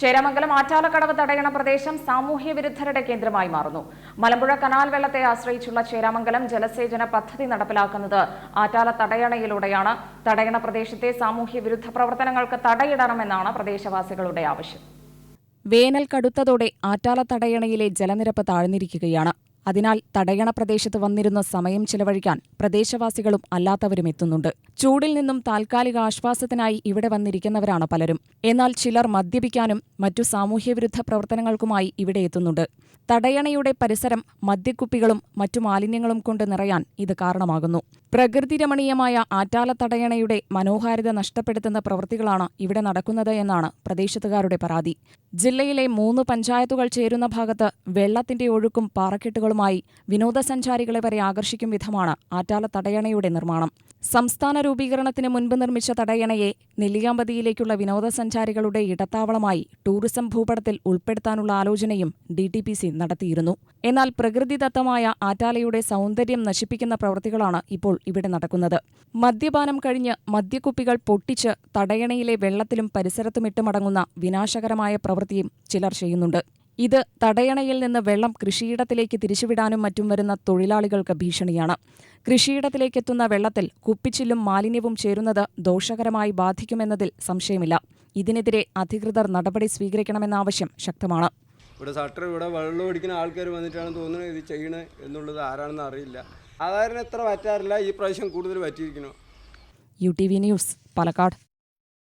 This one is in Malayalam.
ചേരാമംഗലം ആറ്റാലക്കടവ് തടയണ പ്രദേശം സാമൂഹ്യ വിരുദ്ധരുടെ കേന്ദ്രമായി മാറുന്നു. മലമ്പുഴ കനാൽ വെള്ളത്തെ ആശ്രയിച്ചുള്ള ചേരാമംഗലം ജലസേചന പദ്ധതി നടപ്പിലാക്കുന്നത് ആറ്റാല തടയണയിലൂടെയാണ്. തടയണ പ്രദേശത്തെ സാമൂഹ്യ വിരുദ്ധ പ്രവർത്തനങ്ങൾക്ക് തടയിടണമെന്നാണ് പ്രദേശവാസികളുടെ ആവശ്യം. വേനൽ കടുത്തതോടെ ആറ്റാല തടയണയിലെ ജലനിരപ്പ് താഴ്ന്നിരിക്കുകയാണ്. അതിനാൽ തടയണ പ്രദേശത്ത് വന്നിരുന്ന സമയം ചിലവഴിക്കാൻ പ്രദേശവാസികളും അല്ലാത്തവരും എത്തുന്നുണ്ട്. ചൂടിൽ നിന്നും താൽക്കാലിക ആശ്വാസത്തിനായി ഇവിടെ വന്നിരിക്കുന്നവരാണ് പലരും. എന്നാൽ ചിലർ മദ്യപിക്കാനും മറ്റു സാമൂഹ്യവിരുദ്ധ പ്രവർത്തനങ്ങൾക്കുമായി ഇവിടെ എത്തുന്നുണ്ട്. തടയണയുടെ പരിസരം മദ്യക്കുപ്പികളും മറ്റു മാലിന്യങ്ങളും കൊണ്ട് നിറയാൻ ഇത് കാരണമാകുന്നു. പ്രകൃതി രമണീയമായ ആറ്റാല തടയണയുടെ മനോഹാരിത നഷ്ടപ്പെടുത്തുന്ന പ്രവൃത്തികളാണ് ഇവിടെ നടക്കുന്നത് എന്നാണ് പ്രദേശത്തുകാരുടെ പരാതി. ജില്ലയിലെ മൂന്ന് പഞ്ചായത്തുകൾ ചേരുന്ന ഭാഗത്ത് വെള്ളത്തിന്റെ ഒഴുക്കും പാറക്കെട്ടുകളുമായി വിനോദസഞ്ചാരികളെ വരെ ആകർഷിക്കും വിധമാണ് ആറ്റാല തടയണയുടെ നിർമ്മാണം. സംസ്ഥാന രൂപീകരണത്തിന് മുൻപ് നിർമ്മിച്ച തടയണയെ നെല്ലിയാമ്പതിയിലേക്കുള്ള വിനോദസഞ്ചാരികളുടെ ഇടത്താവളമായി ടൂറിസം ഭൂപടത്തിൽ ഉൾപ്പെടുത്താനുള്ള ആലോചനയും ഡി ടി പി സി നടത്തിയിരുന്നു. എന്നാൽ പ്രകൃതിദത്തമായ ആറ്റാലയുടെ സൗന്ദര്യം നശിപ്പിക്കുന്ന പ്രവൃത്തികളാണ് ഇപ്പോൾ ഇവിടെ നടക്കുന്നത്. മദ്യപാനം കഴിഞ്ഞ് മദ്യക്കുപ്പികൾ പൊട്ടിച്ച് തടയണയിലെ വെള്ളത്തിലും പരിസരത്തുമിട്ടുമടങ്ങുന്ന വിനാശകരമായ പ്രവൃത്തിയും ചിലർ ചെയ്യുന്നുണ്ട്. ഇത് തടയണയിൽ നിന്ന് വെള്ളം കൃഷിയിടത്തിലേക്ക് തിരിച്ചുവിടാനും മറ്റും വരുന്ന തൊഴിലാളികൾക്ക് ഭീഷണിയാണ്. കൃഷിയിടത്തിലേക്കെത്തുന്ന വെള്ളത്തിൽ കുപ്പിച്ചില്ലും മാലിന്യവും ചേരുന്നത് ദോഷകരമായി ബാധിക്കുമെന്നതിൽ സംശയമില്ല. ഇതിനെതിരെ അധികൃതർ നടപടി സ്വീകരിക്കണമെന്ന ആവശ്യം ശക്തമാണ്. ഇവിടെ സട്ടർ ഇവിടെ വെള്ളം ഓടിക്കുന്ന ആൾക്കാർ വന്നിട്ടാണ് തോന്നുന്നത് ഇത് ചെയ്യണേ എന്നുള്ളത് ആരാണെന്ന് അറിയില്ല. സാധാരണ എത്ര പറ്റാറില്ല ഈ പ്രാവശ്യം കൂടുതൽ പറ്റിയിരിക്കുന്നു U T V news Palakkad.